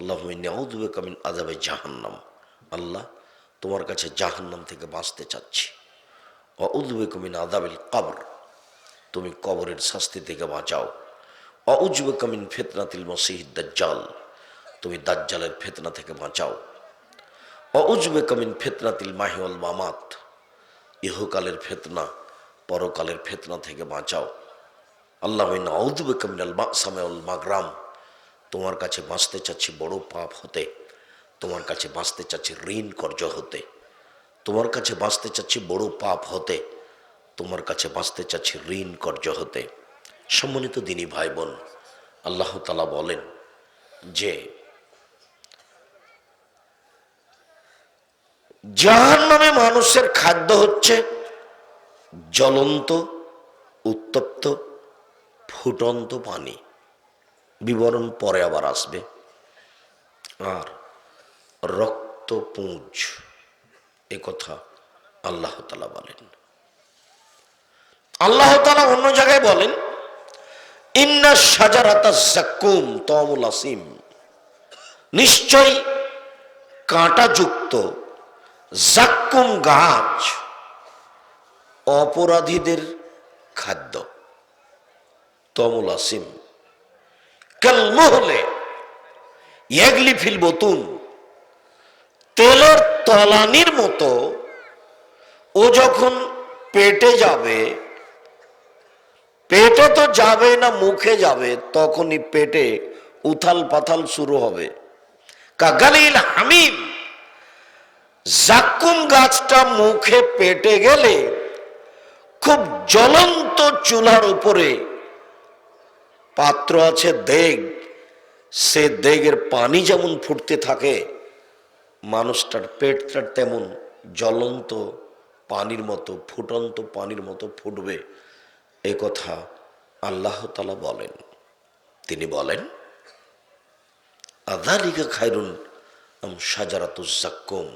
আল্লাহ নেউদ্বে come in আজাবে জাহান্নাম। আল্লাহ, তোমার কাছে জাহান্নাম থেকে বাঁচতে চাচ্ছি। ও উদ্বে কামিন আদাবিল কবর। তুমি কবরের শাস্তি থেকে বাঁচাও। অউজবে কামিন ফেতনাতিল মসিহ দাজ্জাল। তুমি দাজ্জালের ফেতনা থেকে বাঁচাও। অ অউজবে কামিন ফেতনাতিল মাহিওয়াল মামাত। ইহকালের ফেতনা, পরকালের ফেতনা থেকে বাঁচাও। আল্লাহ অউজবে কামিনাল মাসামেউল মাগরাম। তোমার কাছে বাঁচতে চাচ্ছি বড় পাপ হতে, তোমার কাছে বাঁচতে চাচ্ছি ঋণ কর্য হতে, তোমার কাছে বাঁচতে চাচ্ছি বড় পাপ হতে, তোমার কাছে বাঁচতে চাচ্ছি ঋণ কর্য হতে। সম্মানিত দিনী ভাই বোন আল্লাহ তালা বলেন যে জাহান নামে মানুষের খাদ্য হচ্ছে জ্বলন্ত, উত্তপ্ত, ফুটন্ত পানি। বিবরণ পরে আবার আসবে। আর রক্তপুঞ্জ, এ কথা আল্লাহ তালা বলেন। আল্লাহ তালা অন্য জায়গায় বলেন, ইন্না সাজারাতা জাকুম তমুল আসিম। নিশ্চয় কাঁটাযুক্ত জাক্কুম গাছ অপরাধীদের খাদ্য তমুল আসিম। কালমহলে বতুন তেলের তলানির মতো ও যখন পেটে যাবে, পেটে তো যাবে না, মুখে যাবে, তখনই পেটে উথাল পাথাল শুরু হবে। কাগালিল হামিম জাকুম গাছটা মুখে পেটে গেলে খুব জ্বলন্ত চুলার উপরে পাত্র আছে দেগ। সে দেগের পানি যেমন ফুটতে থাকে, মানুষটার পেটটা তেমন জ্বলন্ত পানির মতো, ফুটন্ত পানির মতো ফুটবে। এ কথা আল্লাহ তালা বলেন। তিনি বলেন আদালিকা খায়রুন আম সাজারাতুজাক্কুম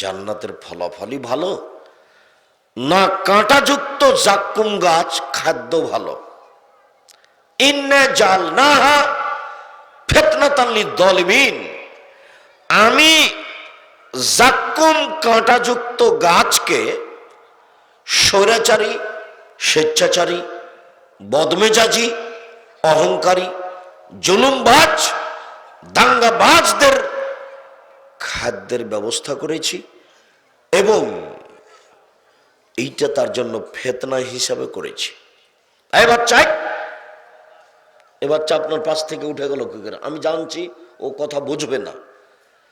জান্নাতের ফলাফলই ভালো, না কাঁটাযুক্ত জাক্কুম গাছ খাদ্য ভালো। আমি জাক্কুম কাঁটাযুক্ত গাছকে স্বৈরাচারী, স্বেচ্ছাচারী, বদমেজাজি, অহংকারী, জুলুমবাজ, দাঙ্গাবাজদের খাদ্যের ব্যবস্থা করেছি এবং এইটা তার জন্য ফেতনা হিসাবে করেছি। এবার চাই এবার চা আপনার পাশ থেকে উঠে গেল কি করে? আমি জানছি ও কথা বুঝবে না।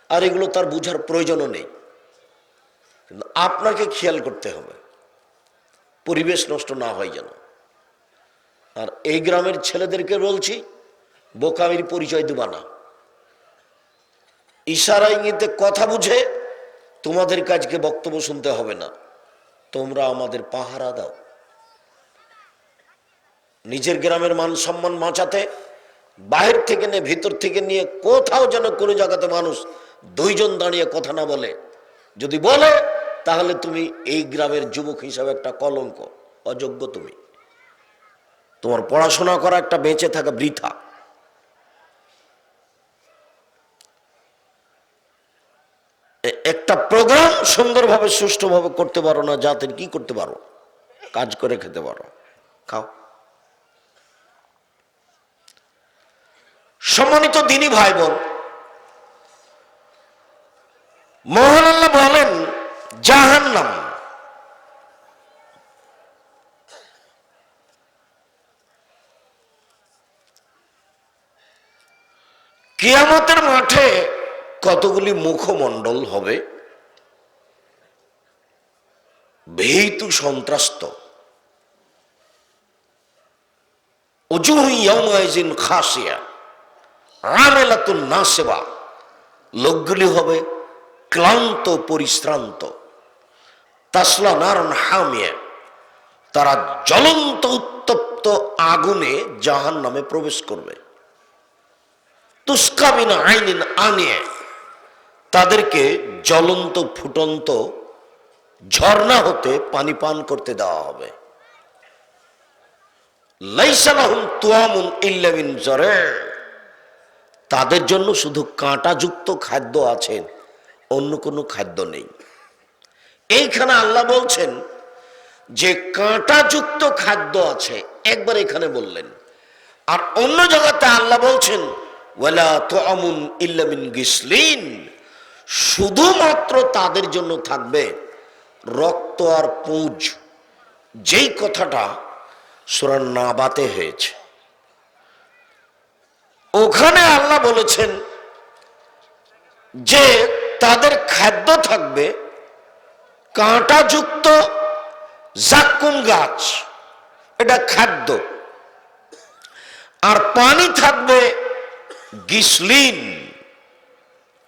আর এগুলো তার বুঝার প্রয়োজনও নেই। কিন্তু আপনাকে খেয়াল করতে হবে। পরিবেশ নষ্ট না হয় যেন। আর এই গ্রামের ছেলেদেরকে বলছি, বোকামির পরিচয় দেবা না। ইশারা ইঙ্গিতে কথা বুঝে তোমাদের কাজকে বক্তব্য শুনতে হবে না। তোমরা আমাদের পাহারা দাও। নিজের গ্রামের মান সম্মান বাঁচাতে বাহির থেকে নিয়ে ভিতর থেকে নিয়ে কোথাও যেন কোনো জায়গাতে মানুষ দুইজন দাঁড়িয়ে কথা না বলে। যদি বলে, তাহলে তুমি এই গ্রামের যুবক হিসাবে একটা কলঙ্ক, অযোগ্য তুমি। তোমার পড়াশোনা করা একটা বেঁচে থাকা বৃথা। একটা প্রোগ্রাম সুন্দরভাবে, সুষ্ঠুভাবে করতে পারো না, জাতের কি করতে পারো? কাজ করে খেতে পারো। খাও। সম্মানিত দিনী ভাই বোন মোহন আল্লাহ বলেন, জাহান্নাম। কিয়ামতের মাঠে কতগুলি মুখমণ্ডল হবে? ভীতু সন্ত্রাস্ত। অজুহিন খাসিয়া আমেলাতুন না সেবা লোকগুলি হবে ক্লান্ত, পরিশ্রান্ত। তাসলা নারন হামিয়া। তারা জ্বলন্ত, উত্তপ্ত আগুনে জাহান নামে প্রবেশ করবে। তুস্কামিনা আইনিন আনিয়ে। তাদেরকে জ্বলন্ত, ফুটন্ত ঝর্ণা হতে পানি পান করতে দেওয়া হবে। লাইসালাহুম তুয়ামুন ইল্লামিন জরে। তাদের জন্য শুধু কাঁটাযুক্ত খাদ্য আছে, অন্য কোনো খাদ্য নেই। এইখানে আল্লাহ বলছেন যে কাঁটাযুক্ত খাদ্য আছে, একবার এখানে বললেন। আর অন্য জগতে আল্লাহ বলছেন, ওয়ালা তুআমুন ইল্লা মিন গিসলিন। শুধুমাত্র তাদের জন্য থাকবে রক্ত আর পুঁজ। যেই কথাটা সুরান নাবাতে হয়েছে। ওখানে আল্লাহ বলেছেন যে তাদের খাদ্য থাকবে কাঁটাযুক্ত জাক্কুম গাছ। এটা খাদ্য। আর পানি থাকবে গিসলিন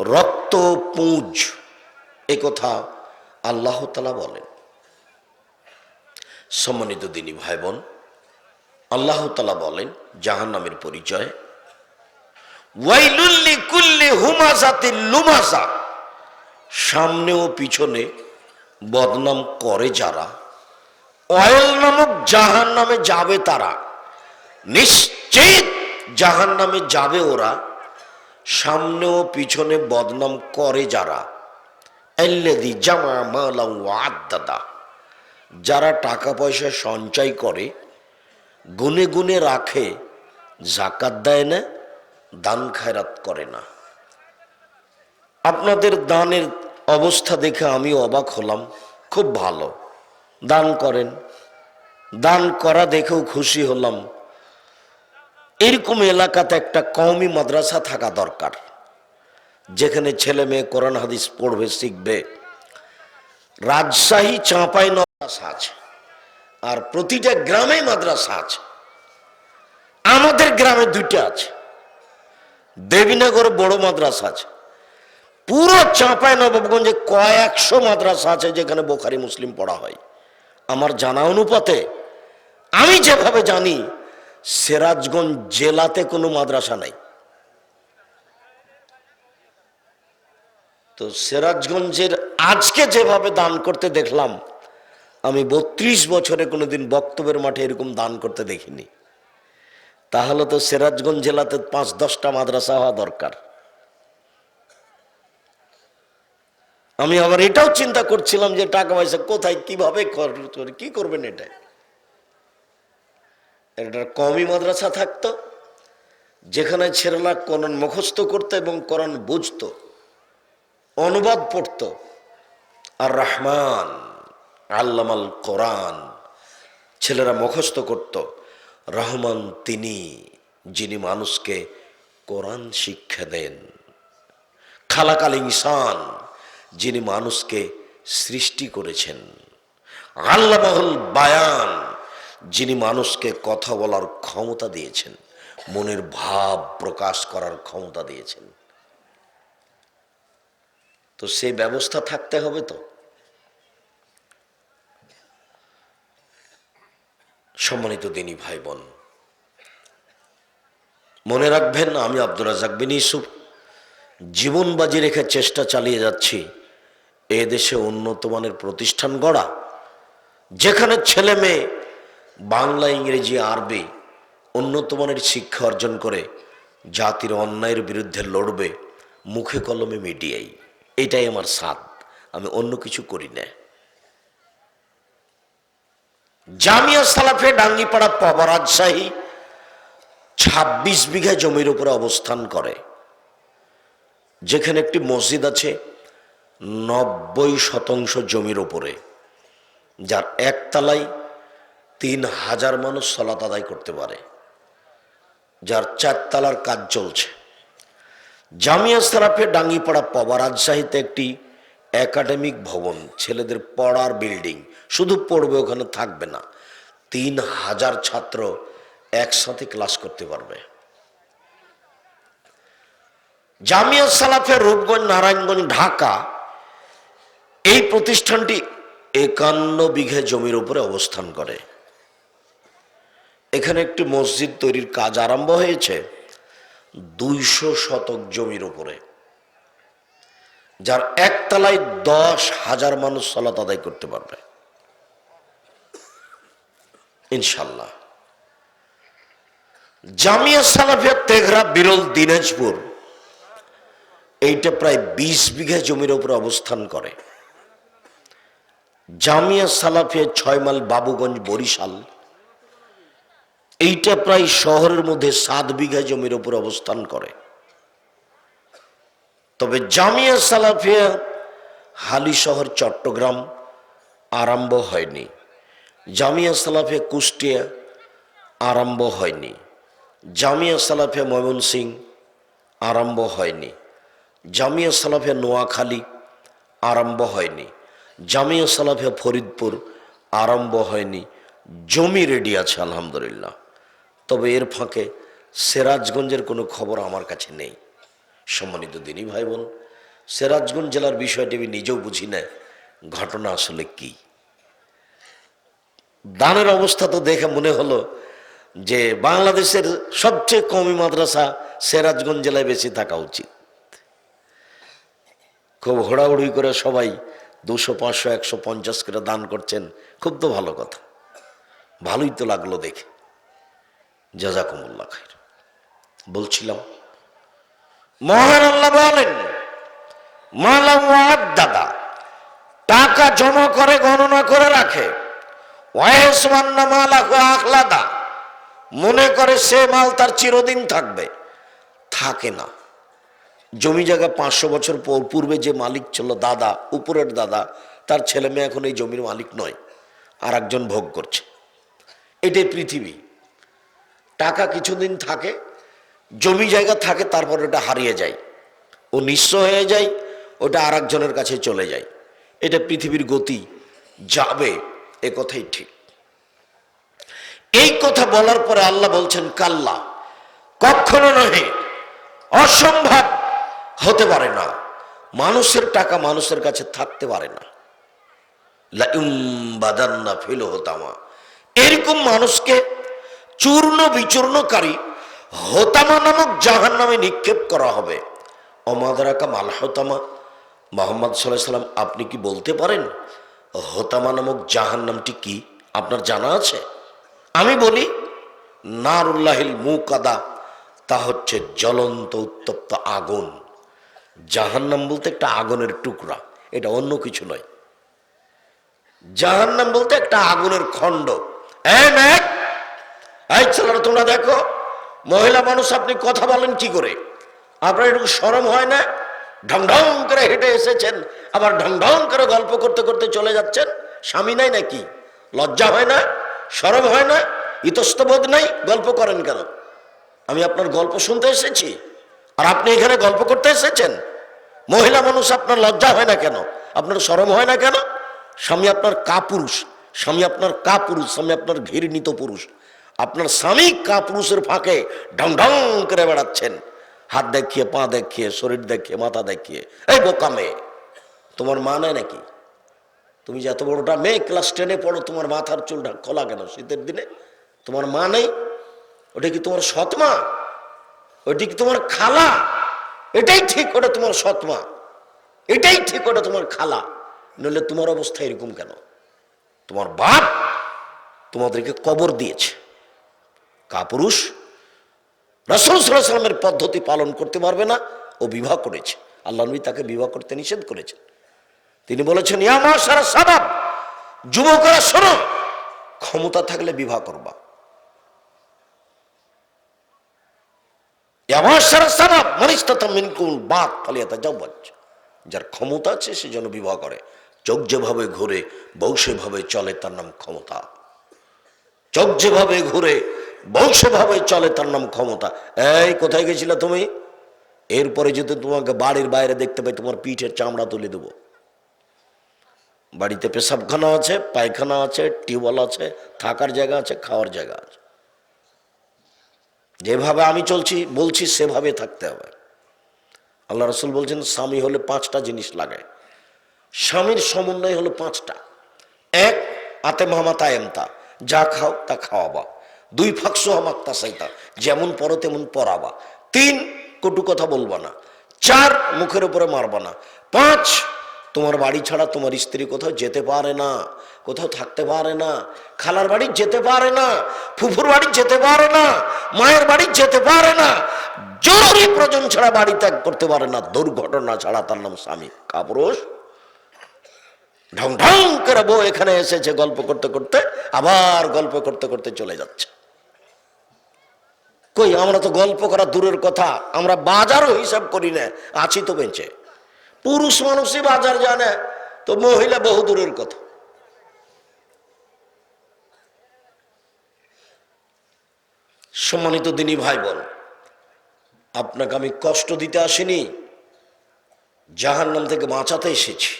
রক্ত পুঁজ এ কথা আল্লাহ তালা বলেন। সম্মানিত দিনী ভাই বোন আল্লাহ তালা বলেন জাহান নামের পরিচয় ওয়াইলুল্লি কুল্লি সামনে ও পিছনে বদনাম করে যারা, অয়েল নামক জাহান নামে যাবে তারা। নিশ্চিত জাহান নামে যাবে ওরা সামনে ও পিছনে বদনাম করে যারা। এল্লেদি জামা মালা যারা টাকা পয়সা সঞ্চয় করে, গুনে গুনে রাখে জাকাত দেয় না দান খায়রাত করে না। আপনাদের দানের অবস্থা দেখে আমি অবাক হলাম। খুব ভালো। দান করেন। দান করা দেখেও খুশি হলাম। এরকম এলাকাতে একটা কওমি মাদ্রাসা থাকা দরকার, যেখানে ছেলে মেয়ে কোরআন হাদিস পড়বে, শিখবে। রাজশাহী চাঁপাই মাদ্রাসা আছে, আর প্রতিটা গ্রামে মাদ্রাসা আছে। আমাদের গ্রামে দুইটা আছে। দেবীনগরে বড় মাদ্রাসা আছে। পুরো চাঁপাই নবাবগঞ্জে কয়েকশো মাদ্রাসা আছে যেখানে বোখারি মুসলিম পড়া হয়। আমার জানা অনুপাতে, আমি যেভাবে জানি, সিরাজগঞ্জ জেলাতে কোনো মাদ্রাসা নাই। তো সিরাজগঞ্জের আজকে যেভাবে দান করতে দেখলাম, আমি বত্রিশ বছরে কোনোদিন বক্তব্যের মাঠে এরকম দান করতে দেখিনি। তাহলে তো সিরাজগঞ্জ জেলাতে পাঁচ দশটা মাদ্রাসা হওয়া দরকার। আমি আবার এটাও চিন্তা করছিলাম যে টাকা পয়সা কোথায়, কীভাবে খরচ করে, কি করবেন এটা? একটা কমই মাদ্রাসা থাকতো, যেখানে ছেলেরা কোরআন মুখস্থ করতো এবং কোরআন বুঝতো, অনুবাদ পড়তো। আর রহমান আল্লামাল কোরআন ছেলেরা মুখস্থ করত। রহমান তিনি, যিনি মানুষকে কোরআন শিক্ষা দেন। খালাকাল ইনসান, যিনি মানুষকে সৃষ্টি করেছেন। আল্লামাহুল বায়ান, যিনি মানুষকে কথা বলার ক্ষমতা দিয়েছেন, মনের ভাব প্রকাশ করার ক্ষমতা দিয়েছেন। তো সেই ব্যবস্থা থাকতে হবে তো? সম্মানিত দিনী ভাই বোন মনে রাখবেন আমি আব্দুর রাজাক বিন ইসুফ জীবন বাজি রেখে চেষ্টা চালিয়ে যাচ্ছি, এ দেশে উন্নত মানের প্রতিষ্ঠান গড়া, যেখানে ছেলে মেয়ে, বাংলা, ইংরেজি, আরবি উন্নত মানের শিক্ষা অর্জন করে জাতির অন্যায়ের বিরুদ্ধে লড়বে, মুখে কলমে মিডিয়াই। এটাই আমার সাদ আমি অন্য কিছু করি না। জামিয়া সালাফে ডাঙ্গিপাড়া পাবা রাজশাহী ছাব্বিশ বিঘা জমির উপরে অবস্থান করে। যেখানে একটি মসজিদ আছে নব্বই শতাংশ জমির ওপরে যার একতলায় তিন হাজার মানুষ সলাত আদায় করতে পারে, যার চারতলার কাজ চলছে। জামিয়া সারাফে ডাঙ্গিপাড়া পাবা রাজশাহীতে একটি একাডেমিক ভবন, ছেলেদের পড়ার বিল্ডিং শুধু পড়বে, ওখানে থাকবে না। তিন হাজার ছাত্র একসাথে ক্লাস করতে পারবে। জামিয়া সালাফে রূপগঞ্জ, নারায়ণগঞ্জ, ঢাকা, এই প্রতিষ্ঠানটি একান্ন বিঘে জমির উপরে অবস্থান করে। এখানে একটি মসজিদ তৈরির কাজ আরম্ভ হয়েছে দুইশো শতক জমির উপরে, যার একতলায় দশ হাজার মানুষ সলাত আদায় করতে পারবে। ইনশাল্লাহ। জামিয়া সালাফিয়া তেঘরা বিরল দিনাজপুর, এইটা প্রায় বিশ বিঘা জমির উপর অবস্থান করে। জামিয়া সালাফিয়া ছয় মাইল বাবুগঞ্জ বরিশাল, এইটা প্রায় শহরের মধ্যে সাত বিঘা জমির উপর অবস্থান করে। তবে জামিয়া সালাফিয়া হালি শহর, চট্টগ্রাম আরম্ভ হয়নি। জামিয়া সালাফে কুষ্টিয়া আরম্ভ হয়নি। জামিয়া সালাফিয়া ময়মনসিং আরম্ভ হয়নি। জামিয়া সালাফিয়া নোয়াখালী আরম্ভ হয়নি। জামিয়া সালাফিয়া ফরিদপুর আরম্ভ হয়নি। জমি রেডি আছে, আলহামদুলিল্লাহ। তবে এর ফাঁকে সিরাজগঞ্জের কোনো খবর আমার কাছে নেই। সম্মানিত দিনী ভাই বোন সিরাজগঞ্জ জেলার বিষয়টি আমি নিজেও বুঝি না ঘটনা আসলে কি? দানের অবস্থা তো দেখে মনে হলো যে বাংলাদেশের সবচেয়ে কমই মাদ্রাসা সেরাজগঞ্জ জেলায় বেশি থাকা উচিত। খুব হোড়াহুড়ি করে সবাই দুশো, পাঁচশো, একশো, পঞ্চাশ করে দান করছেন, খুব তো ভালো কথা। ভালোই তো লাগল দেখে। জাজাকুমুল্লাহ খাইর। বলছিলাম, মহান আল্লাহ বলেন মালাম দাদা, টাকা জমা করে, গণনা করে রাখে। আখলাদা। মনে করে সে মাল তার চিরদিন থাকবে। থাকে না। জমি জায়গা পাঁচশো বছর পর পূর্বে যে মালিক ছিল দাদা, উপরের দাদা, তার ছেলে মেয়ে এখন এই জমির মালিক নয়, আর একজন ভোগ করছে। এটাই পৃথিবী। টাকা কিছুদিন থাকে, জমি জায়গা থাকে, তারপর ওটা হারিয়ে যায়। ও নিঃস্ব হয়ে যায়, ওটা আর কাছে চলে যায়। এটা পৃথিবীর গতি। যাবে। এ কথাই ঠিক। এই কথা বলার পরে আল্লাহ বলছেন, কাল্লা, কখনো নহে, অসম্ভব হতে পারে না। মানুষের টাকা মানুষের কাছে থাকতে পারে না। হতামা। এরকম মানুষকে চূর্ণ বিচূর্ণকারী হোতামা নামক জাহান নামে নিক্ষেপ করা হবে। অমাদারাকা মাল হোতামা। মোহাম্মদ সাল্লাহ সাল্লাম আপনি কি বলতে পারেন হোতামা নামক জাহান নামটি কি? আপনার জানা আছে? আমি বলি, নারুল্লাহিল মুকাদা, তা হচ্ছে জ্বলন্ত উত্তপ্ত আগুন। জাহান্নাম বলতে একটা আগুনের টুকরা, এটা অন্য কিছু নয়। জাহান্নাম বলতে একটা আগুনের খণ্ড। তোমরা দেখো, মহিলা মানুষ আপনি কথা বলেন কি করে? আপনার একটু সরম হয় না? ঢং ঢং করে হেঁটে এসেছেন, আবার ঢং ঢং করে গল্প করতে করতে চলে যাচ্ছেন। স্বামী নাই নাকি? লজ্জা হয় না? সরম হয় না? ইতস্তবোধ নাই? গল্প করেন কেন? আমি আপনার গল্প শুনতে এসেছি। আর আপনি এখানে গল্প করতে এসেছেন? মহিলা মানুষ আপনার লজ্জা হয় না কেন? আপনার সরম হয় না কেন? স্বামী আপনার কা পুরুষ স্বামী আপনার কা পুরুষ স্বামী আপনার ঘৃণিত পুরুষ। আপনার স্বামী কা পুরুষের ফাঁকে ঢং ঢং করে বেড়াচ্ছেন। হাত দেখিয়ে, পা দেখিয়ে, শরীর দেখিয়ে, মাথা দেখিয়ে। এই বোকা মেয়ে, তোমার মা নেয় নাকি? তুমি যে এত বড়টা মেয়ে ক্লাস টেনে পড়ো, তোমার মাথার চুলটা খোলা কেন? শীতের দিনে তোমার মা নেই? ওটা কি তোমার সৎমা ওটি কি তোমার খালা? এটাই ঠিক, ওটা তোমার সৎমা এটাই ঠিক, ওটা তোমার খালা। নইলে তোমার অবস্থা এরকম কেন? তোমার বাপ তোমাদেরকে কবর দিয়েছে। কাপুরুষ রসুল সাল্লামের পদ্ধতি পালন করতে পারবে না ও বিবাহ করেছে। আল্লাহ নবী তাকে বিবাহ করতে নিষেধ করেছেন। তিনি বলেছেন ইয়ামা সারা যুবকরা শোনো, ক্ষমতা থাকলে বিবাহ করবা। ইয়ামা সারা যার ক্ষমতা আছে, সে যেন বিবাহ করে। চোখ যেভাবে ঘুরে, বউ সেভাবে চলে, তার নাম ক্ষমতা। চোখ যেভাবে ঘুরে বউ সেভাবে চলে তার নাম ক্ষমতা। এই, কোথায় গেছিলে তুমি? এরপরে যদি তোমাকে বাড়ির বাইরে দেখতে পাই, তোমার পিঠের চামড়া তুলে দেবো। বাড়িতে পেশাবখানা আছে, পায়খানা আছে, টিউবওয়েল আছে, থাকার জায়গা আছে, খাওয়ার জায়গা আছে। যেভাবে আমি চলছি, বলছি, সেভাবে থাকতে হবে। আল্লাহ রসুল বলছেন, স্বামী হলে পাঁচটা জিনিস লাগে। স্বামীর সমন্বয় হলো পাঁচটা। এক, আতে মামা তায়েমতা যা খাও, তা খাওয়াবা। দুই ফাঁকশো হামাক্তা সাইতা যেমন পড়ো তেমন পড়াবা। তিন, কটু কথা বলবা না। চার, মুখের উপরে মারবা না। পাঁচ, তোমার বাড়ি ছাড়া তোমার স্ত্রী কোথাও যেতে পারে না, কোথাও থাকতে পারে না, খালার বাড়ি যেতে পারে না, ফুফুর বাড়ি যেতে পারে না, মায়ের বাড়ি যেতে পারে না, জরুরি প্রয়োজন ছাড়া বাড়ি ত্যাগ করতে পারে না, দুর্ঘটনা ছাড়া তার নাম স্বামী। কাপুরুষ, ঢং ঢং করে বউ এখানে এসেছে, গল্প করতে করতে, আবার গল্প করতে করতে চলে যাচ্ছে। কই, আমরা তো গল্প করা দূরের কথা, আমরা বাজারও হিসাব করি না, আছি তো বেঁচে। পুরুষ মানুষই বাজার জানে, তো মহিলা বহু দূরের কথা। সম্মানিত দিনী ভাই বোন আপনাকে আমি কষ্ট দিতে আসিনি, জাহান্নাম থেকে বাঁচাতে এসেছি।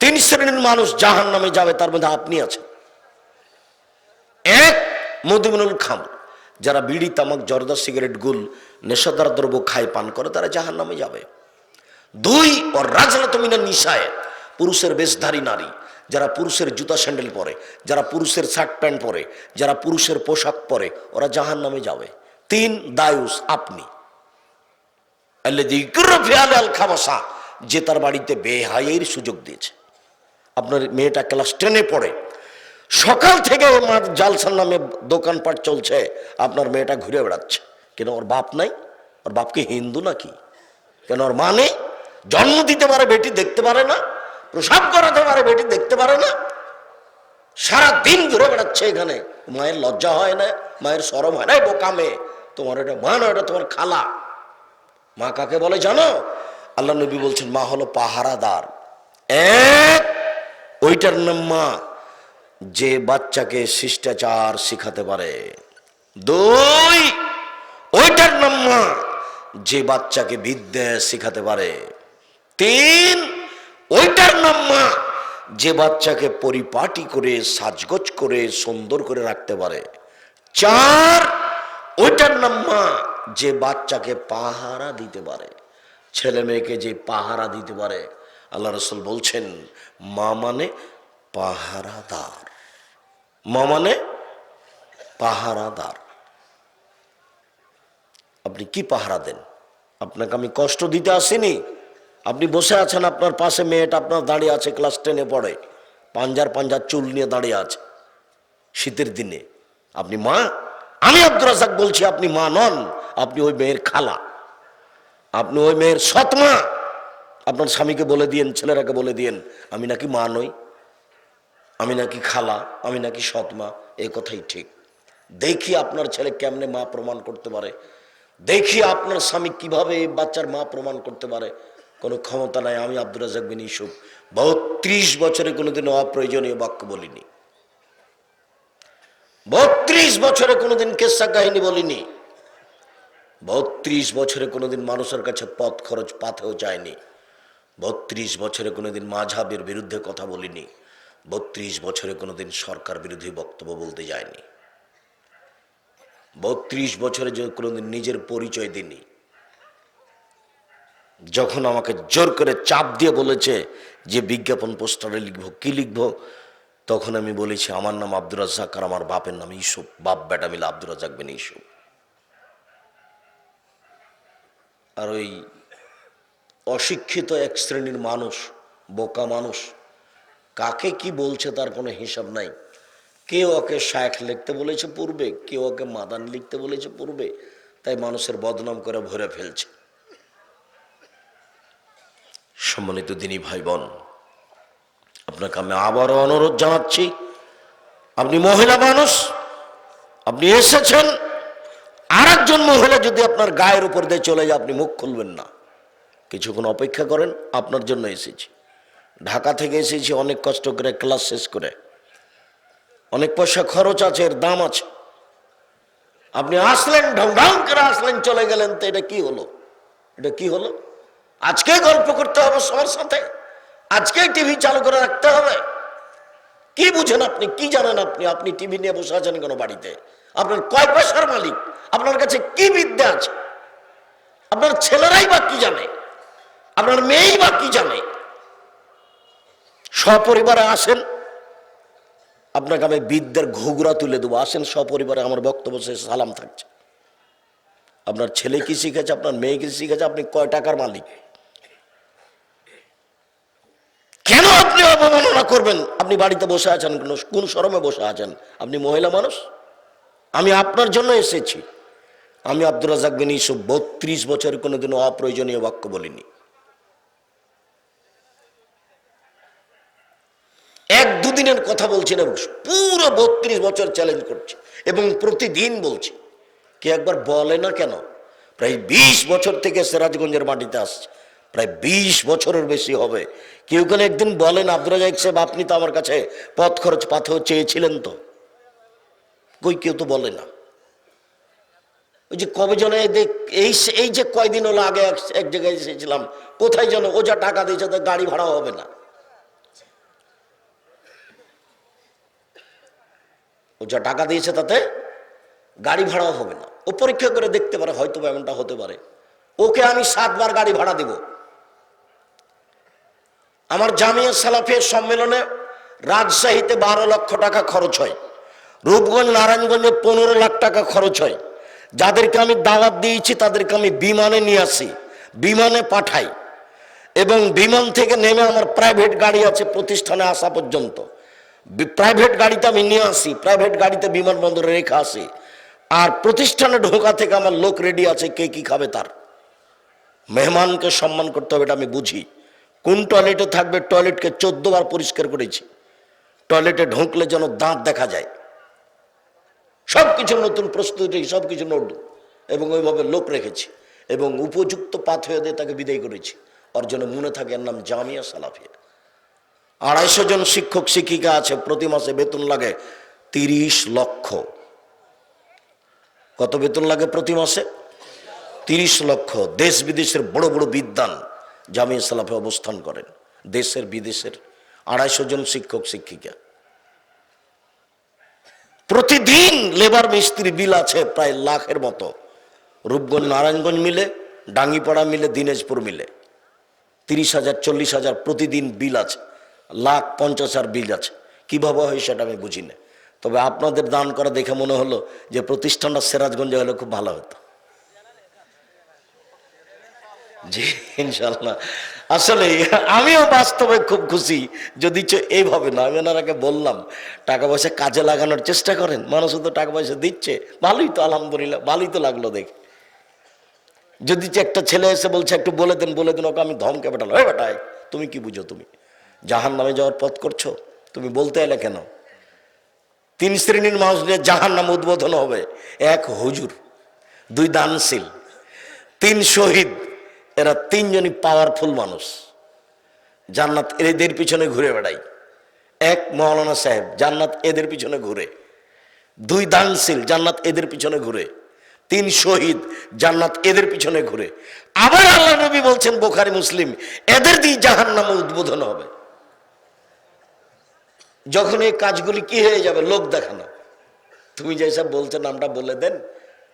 তিন শ্রেণির মানুষ জাহান নামে যাবে, তার মধ্যে আপনি আছেন। এক মধুমিনুল খাম যারা বিড়ি, তামাক, জর্দা, সিগারেট, গুল, নেশাদার দ্রব্য খায়, পান করে, তারা জাহান নামে যাবে। দুই ও রাজনাতমিনা নিশায় পুরুষের বেশধারী নারী, যারা পুরুষের জুতা স্যান্ডেল পরে, যারা পুরুষের শার্ট প্যান্ট পরে, যারা পুরুষের পোশাক পরে, ওরা জাহান নামে যাবে। তিন, দায়ুস, আপনি। যে তার বাড়িতে বেহাইয়ের সুযোগ দিয়েছে। আপনার মেয়েটা ক্লাস টেনে পড়ে সকাল থেকে মার জালসার নামে দোকানপাট চলছে। আপনার মেয়েটা ঘুরে বেড়াচ্ছে। কেন ওর বাপ নাই? ওর বাপকে হিন্দু নাকি? কেন ওর মা নেই? জন্ম দিতে পারে, বেটি দেখতে পারে না। প্রসাব করাতে পারে, বেটি দেখতে পারে না। সারা দিন ঘুরে বেড়াচ্ছে এখানে। মায়ের লজ্জা হয় না, মায়ের সরম হয় না। বোকা মেয়ে, তোমার এটা মা না এটা তোমার খালা। মা কাকে বলে জানো? আল্লাহ নবী বলছেন, মা হলো পাহারাদার। এক, ওইটার নাম মা। যে বাচ্চাকে শিষ্টাচার শিখাতে পারে। দুই, ওইটার নাম মা যে বাচ্চাকে বিদ্যা শিখাতে পারে। তিন, ওইটার নাম মা যে বাচ্চাকে পরিপাটি করে, সাজগোজ করে, সুন্দর করে রাখতে পারে। চার, ওইটার নাম মা যে বাচ্চাকে পাহারা দিতে পারে। ছেলে মেয়েকে যে পাহারা দিতে পারে। আল্লাহ রসুল বলছেন, মা মানে পাহারাদার। মানে পাহারাদার। আপনি কি পাহারা দেন? আপনাকে আমি কষ্ট দিতে আসিনি। আপনি বসে আছেন আপনার পাশে, মেয়েটা আপনার দাঁড়িয়ে আছে, ক্লাস টেনে পড়ে। পাঞ্জার পাঞ্জার চুল নিয়ে দাঁড়িয়ে আছে। শীতের দিনে। আপনি মা? আমি আব্দুর রাজাক বলছি, আপনি মা নন, আপনি ওই মেয়ের খালা। আপনি ওই মেয়ের সৎ মা। আপনার স্বামীকে বলে দিয়েন, ছেলেরাকে বলে দিয়েন, আমি নাকি মা নই? আমি নাকি খালা, আমি নাকি সৎ মা এই কথাই ঠিক। দেখি আপনার ছেলে কেমনে মা প্রমাণ করতে পারে। দেখি আপনার স্বামী কীভাবে এই বাচ্চার মা প্রমাণ করতে পারে। কোনো ক্ষমতা নাই, আমি আব্দুর রাজাক বিন ইসুফ বত্রিশ বছরে কোনোদিন অপ্রয়োজনীয় বাক্য বলিনি। বত্রিশ বছরে কোনোদিন কেসা কাহিনী বলিনি। বত্রিশ বছরে কোনোদিন মানুষের কাছে পথ খরচ পাথেও চায়নি বত্রিশ বছরে কোনোদিন মাঝাবের বিরুদ্ধে কথা বলিনি। বত্রিশ বছরে কোনোদিন সরকার বিরোধী বক্তব্য বলতে যায়নি। বত্রিশ বছরে কোনোদিন নিজের পরিচয় দিনি যখন আমাকে জোর করে চাপ দিয়ে বলেছে যে বিজ্ঞাপন পোস্টারে লিখব, কি লিখব, তখন আমি বলেছি, আমার নাম আব্দুর রাজ্জাক আর আমার বাপের নাম ইসুফ বাপ বেটা মিলে আব্দুর রাজ্জাক বিন ইসুফ আর ওই অশিক্ষিত এক শ্রেণির মানুষ, বোকা মানুষ কাকে কি বলছে তার কোনো হিসাব নাই। কেউ ওকে শায়েখ লিখতে বলেছে পূর্বে, কেউ ওকে মাদান লিখতে বলেছে পূর্বে, তাই মানুষের বদনাম করে ভরে ফেলছে। সম্মানিত দিনী ভাই বোন আপনাকে আমি আবারও অনুরোধ জানাচ্ছি, আপনি মহিলা মানুষ, আপনি এসেছেন আর একজন মহিলা যদি আপনার গায়ের উপর দিয়ে চলে যায়, আপনি মুখ খুলবেন না। কিছুক্ষণ অপেক্ষা করেন, আপনার জন্য এসেছি। ঢাকা থেকে এসেছি, অনেক কষ্ট করে ক্লাস শেষ করে। অনেক পয়সা খরচ আছে, এর দাম আছে। আপনি আসলেন, ঢং ঢং করে আসলেন, চলে গেলেন, তো এটা কি হলো? এটা কি হলো? আজকে গল্প করতে হবে সবার সাথে। আজকে টিভি চালু করে রাখতে হবে। কি বুঝেন আপনি, কি জানেন আপনি? আপনি টিভি নিয়ে বসে আছেন কোনো বাড়িতে? আপনার কয় পয়সার মালিক? আপনার কাছে কি বিদ্যা আছে? আপনার ছেলেরাই বা কি জানে? আপনার মেয়েই বা কি জানে? সপরিবারে আসেন। আপনাকে আমি বিদ্যার ঘুঘরা তুলে দেবো। আসেন সপরিবারে, আমার বক্তব্য শেষে সালাম থাকছে। আপনার ছেলে কি শিখেছে, আপনার মেয়ে কি শিখেছে, আপনি কয় টাকার মালিক? কেন আপনি অবমাননা করবেন? আপনি বাড়িতে বসে আছেন, কোন শরমে বসে আছেন? আপনি মহিলা মানুষ? আমি আপনার জন্য এসেছি। আমি আব্দুর রাজাক বিন ইসুফ বত্রিশ বছর কোনোদিনও অপ্রয়োজনীয় বাক্য বলিনি। এক দুদিনের কথা বলছি না, পুরো বত্রিশ বছর চ্যালেঞ্জ করছি এবং প্রতিদিন বলছি। কে একবার বলে না কেন? প্রায় বিশ বছর থেকে সিরাজগঞ্জের মাটিতে আসছে। প্রায় বিশ বছরের বেশি হবে। কেউ কেন একদিন বলেন আব্দুল রাজাক সাহেব, আপনি তো আমার কাছে পথ খরচ পাথর চেয়েছিলেন তো। কই কেউ তো বলে না। ওই যে কবে জনে এই এই যে কয়দিন হলো আগে এক- জায়গায় এসেছিলাম, কোথায় যেন ও যা টাকা দিয়েছে তো গাড়ি ভাড়া হবে না। ও যা টাকা দিয়েছে তাতে গাড়ি ভাড়াও হবে না। ও পরীক্ষা করে দেখতে পারে, হয়তো এমনটা হতে পারে। ওকে আমি সাতবার গাড়ি ভাড়া দেব। আমার জামিয়া সালাফিয়া সম্মেলনে রাজশাহীতে বারো লক্ষ টাকা খরচ হয়। রূপগঞ্জ, নারায়ণগঞ্জে পনেরো লাখ টাকা খরচ হয়। যাদেরকে আমি দাওয়াত দিয়েছি, তাদেরকে আমি বিমানে নিয়ে আসি, বিমানে পাঠাই। এবং বিমান থেকে নেমে আমার প্রাইভেট গাড়ি আছে, প্রতিষ্ঠানে আসা পর্যন্ত। প্রাইভেট গাড়িতে আমি নিয়ে আসি প্রাইভেট গাড়িতে বিমানবন্দরে রেখে আসি আর প্রতিষ্ঠানে ঢোকা থেকে আমার লোক রেডি আছে কে কি খাবে তার। মেহমানকে সম্মান করতে হবে এটা আমি বুঝি। কোন টয়লেটে থাকবে টয়লেটকে চোদ্দ বার পরিষ্কার করেছি। টয়লেটে ঢুকলে যেন দাঁত দেখা যায়। সব কিছু নতুন প্রস্তুতি সব কিছু নোট এবং ওইভাবে লোক রেখেছি। এবং উপযুক্ত পাথর দিয়ে তাকে বিদায় করেছি। ওর জন্য মনে থাকে এর নাম জামিয়া সালাফিয়া। আড়াইশো জন শিক্ষক, শিক্ষিকা আছে, প্রতি মাসে বেতন লাগে তিরিশ লক্ষ। কত বেতন লাগে প্রতি মাসে? তিরিশ লক্ষ। দেশ বিদেশের বড় বড় বিদ্যান জামিয়া সালাফে অবস্থান করেন। দেশের বিদেশের আড়াইশো জন শিক্ষক, শিক্ষিকা। প্রতিদিন লেবার মিস্ত্রি বিল আছে প্রায় লাখের মতো। রূপগঞ্জ, নারায়ণগঞ্জ মিলে, ডাঙ্গিপাড়া মিলে, দিনাজপুর মিলে। তিরিশ হাজার, চল্লিশ হাজার প্রতিদিন বিল আছে। লাখ পঞ্চাশ হাজার বিল আছে। কীভাবে হয় সেটা আমি বুঝি না। তবে আপনাদের দান করা দেখে মনে হলো যে প্রতিষ্ঠানটা সিরাজগঞ্জে হলে খুব ভালো হতো। জি ইনশাল্লাহ আসলে আমিও বাস্তবে খুব খুশি। যদি এইভাবে না, আমি ওনারাকে বললাম, টাকা পয়সা কাজে লাগানোর চেষ্টা করেন, মানুষ তো টাকা পয়সা দিচ্ছে। ভালোই তো, আলহামদুলিল্লাহ, ভালোই তো লাগল দেখে। যদি একটা ছেলে এসে বলছে, একটু বলে দেন বলে দেন, ওকে আমি ধমকে বেটালো হ্যাঁ বেটাই, তুমি কি বুঝো তুমি? জাহান নামে যাওয়ার পথ করছ? তুমি বলতে এলে কেন? তিন শ্রেণির মানুষ নিয়ে জাহান নাম উদ্বোধন হবে। এক হুজুর, দুই দানশীল, তিন শহীদ, এরা তিনজনই পাওয়ারফুল মানুষ। জান্নাত এদের পিছনে ঘুরে বেড়াই। এক মৌলানা সাহেব, জান্নাত এদের পিছনে ঘুরে। দুই দানশীল, জান্নাত এদের পিছনে ঘুরে। তিন শহীদ, জান্নাত এদের পিছনে ঘুরে। আবার আল্লাহ নবী বলছেন, বোখারি, মুসলিম, এদের দিয়ে জাহান নামে উদ্বোধন হবে। যখন এই কাজগুলি কি হয়ে যাবে লোক দেখানো। তুমি যেসব বলছো, নামটা বলে দেন।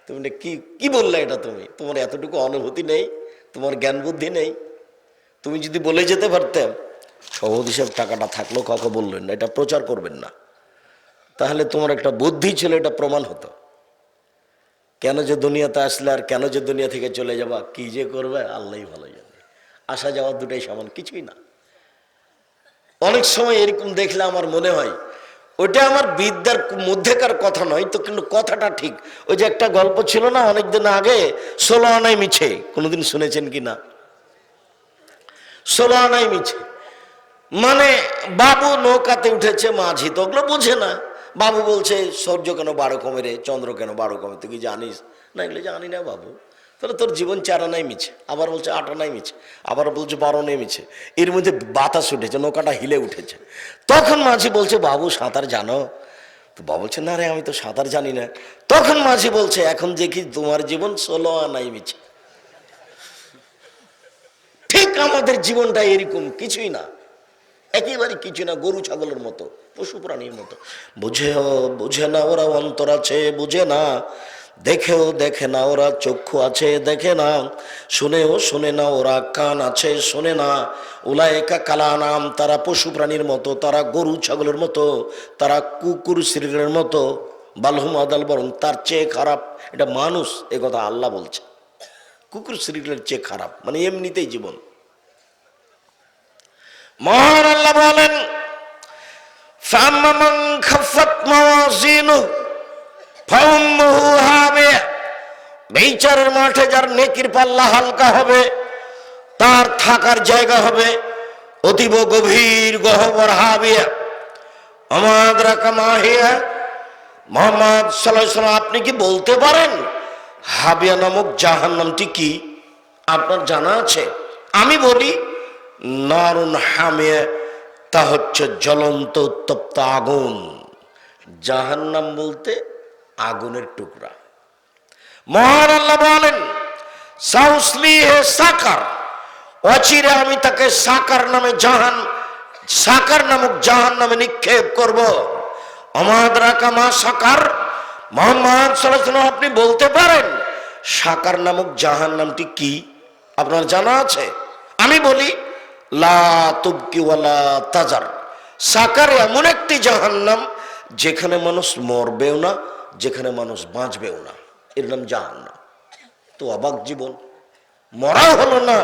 তুমি কি কি বললে এটা তুমি? তোমার এতটুকু অনুভূতি নেই, তোমার জ্ঞান বুদ্ধি নেই। তুমি যদি বলে যেতে পারতেন সভাপতি হিসেব টাকাটা থাকলেও কাউকে বললেন না। এটা প্রচার করবেন না। তাহলে তোমার একটা বুদ্ধি ছিল, এটা প্রমাণ হতো। কেন যে দুনিয়াতে আসলে আর কেন যে দুনিয়া থেকে চলে যাবা, কি যে করবে, আল্লাহই ভালো জানে। আসা যাওয়া দুটাই সমান, কিছুই না। অনেক সময় এরকম দেখলে আমার মনে হয় ওটা আমার বিদ্যার মধ্যেকার কথা নয়, তো কিন্তু কথাটা ঠিক। ওই যে একটা গল্প ছিল না অনেকদিন আগে, ষোলো আনাই মিছে, কোনোদিন শুনেছেন কি না? ষোলো আনাই মিছে। মানে বাবু নৌকাতে উঠেছে মাঝি, তো ওগুলো বোঝে না। বাবু বলছে, সূর্য কেন বারো কমে রে, চন্দ্র কেন বারো কমে, তুই কি জানিস? না, এগুলো জানি না বাবু। তাহলে তোর জীবন চার আনাই মিছে। আবার বলছে আট আনাই মিছে। আবার বলছে বারো আনাই মিছে। এর মধ্যে বাতাস উঠেছে, নৌকাটা হিলে উঠেছে। তখন মাঝি বলছে, বাবু, সাঁতার জানো? তো বাবু বলছে, না রে, আমি তো সাঁতার জানি না। তখন মাঝি বলছে, এখন দেখি তোমার জীবন ষোলো আনাই মিছে। ঠিক আমাদের জীবনটা এরকম, কিছুই না। একেবারে কিছু না, গরু, ছাগলের মতো, পশু, প্রাণীর মতো। বুঝেও, বুঝে না ওরা অন্তর আছে, বুঝে না। দেখেও দেখে না, ওরা চক্ষু আছে দেখে না। শুনেও শুনে না, ওরা কান আছে শোনে না। উলায়কা কালা নাম তারা পশু প্রাণীর মতো, তারা গরু ছাগলের মতো, তারা কুকুর শ্রীরের মতো। বালহুম আদাল বরং তার চেয়ে খারাপ, এটা মানুষ এ কথা আল্লাহ বলছে। কুকুর শ্রীরের চেয়ে খারাপ মানে এমনিতেই জীবন। মহান আল্লাহ বলেন খাফাত মাওয়াজিনু ফাউম্মুহু হাবিয়া বিচারের মাঠে যার নেকির পাল্লা হালকা হবে, তার থাকার জায়গা হবে অতীব গভীর গহবর হাবিয়া। আমাদ রাকামাহিয়া মোহাম্মদ সাল্লাহ আপনি কি বলতে পারেন? হাবিয়া নামক জাহান নামটি কি? আপনার জানা আছে? আমি বলি, নারুন হামিয়া, তা হচ্ছে জ্বলন্ত উত্তপ্ত আগুন। জাহান্নাম বলতে আগুনের টুকরা। মহান আল্লাহ বলেন সাকার। অচিরে আমি তাকে সাকার নামে জাহান, সাকার নামক জাহান নামে নিক্ষেপ করব। সাকার। আপনি বলতে পারেন, সাকার নামক জাহান নামটি কি? আপনার জানা আছে? আমি বলি লা তাজার। সাকার এমন একটি জাহান্নাম, যেখানে মানুষ মরবেও না যেখানে মানুষ বাঁচবেও না। এর নাম জাহান্নাম। তো অবাক জীবন। মরাও হলো না,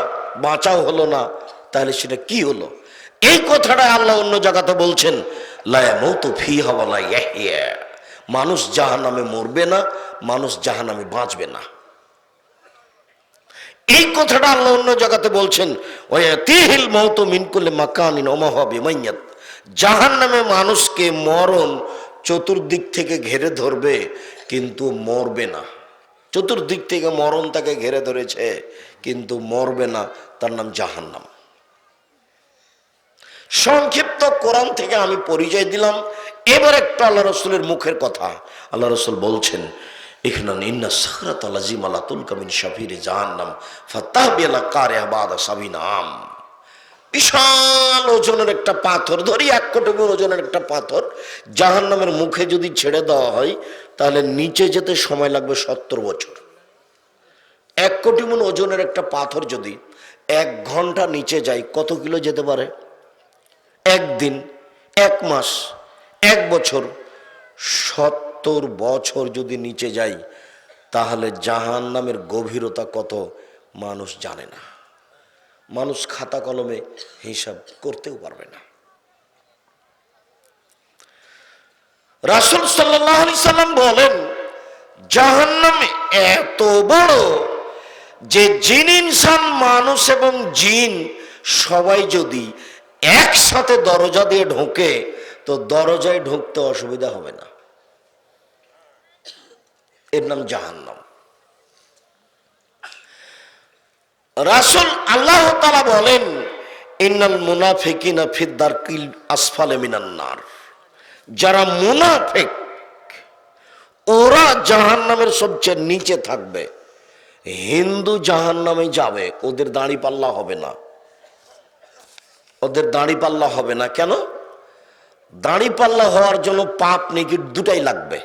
বাঁচাও হলো না। তাহলে সেটা কি হলো? এই কথাটা আল্লাহ অন্য জায়গাতে বলছেন ফি মানুষ জাহান নামে মরবে না, মানুষ জাহান নামে বাঁচবে না। এই কথাটা আল্লাহ অন্য জায়গাতে বলছেন তিহিল মৌত মিনকুলে মাকানিন জাহান নামে মানুষকে মরণ চতুর্দিক থেকে ঘেরে ধরবে, কিন্তু মরবে না। চতুর্দিক থেকে মরণ তাকে ঘেরে ধরেছে, কিন্তু মরবে না, তার নাম জাহান্নাম। সংক্ষিপ্ত কোরআন থেকে আমি পরিচয় দিলাম। এবার একটু আল্লাহ রসুলের মুখের কথা। আল্লাহ রসুল বলছেন এখানে ইন্না সাহরাত আলাজিম কামিন জাহান্নাম ফাতাহ কারে আবাদ সাবিনাম বিশাল ওজনের একটা পাথর, ধরি এক কোটি ওজনের একটা পাথর, জাহান্নামের মুখে যদি ছেড়ে দেওয়া হয়, তাহলে নিচে যেতে সময় লাগবে সত্তর বছর। এক কোটি মন ওজনের একটা পাথর যদি এক ঘণ্টা নিচে যায়, কত কিলো যেতে পারে? একদিন, এক মাস, এক বছর, সত্তর বছর যদি নিচে যাই, তাহলে জাহান নামের গভীরতা কত মানুষ জানে না। মানুষ খাতা কলমে হিসাব করতেও পারবে না। রাসুল সাল্লাম বলেন, জাহান্নাম এত বড় যে জিন, ইনসান, মানুষ এবং জিন সবাই যদি একসাথে দরজা দিয়ে ঢোকে, তো দরজায় ঢুকতে অসুবিধা হবে না। এর নাম জাহান্নাম। রাসুল আল্লাহ তালা বলেন, ইন্নাল মুনাফিকিনা ফিদ্দার কিল আসফালে মিনান্নার যারা মুনাফেক, ওরা জাহান নামের সবচেয়ে নিচে থাকবে। হিন্দু জাহান নামে যাবে, ওদের দাড়ি পাল্লা হবে না। ওদের দাড়ি পাল্লা হবে না। কেন? দাড়ি পাল্লা হওয়ার জন্য পাপ নেকি দুটাই লাগবে।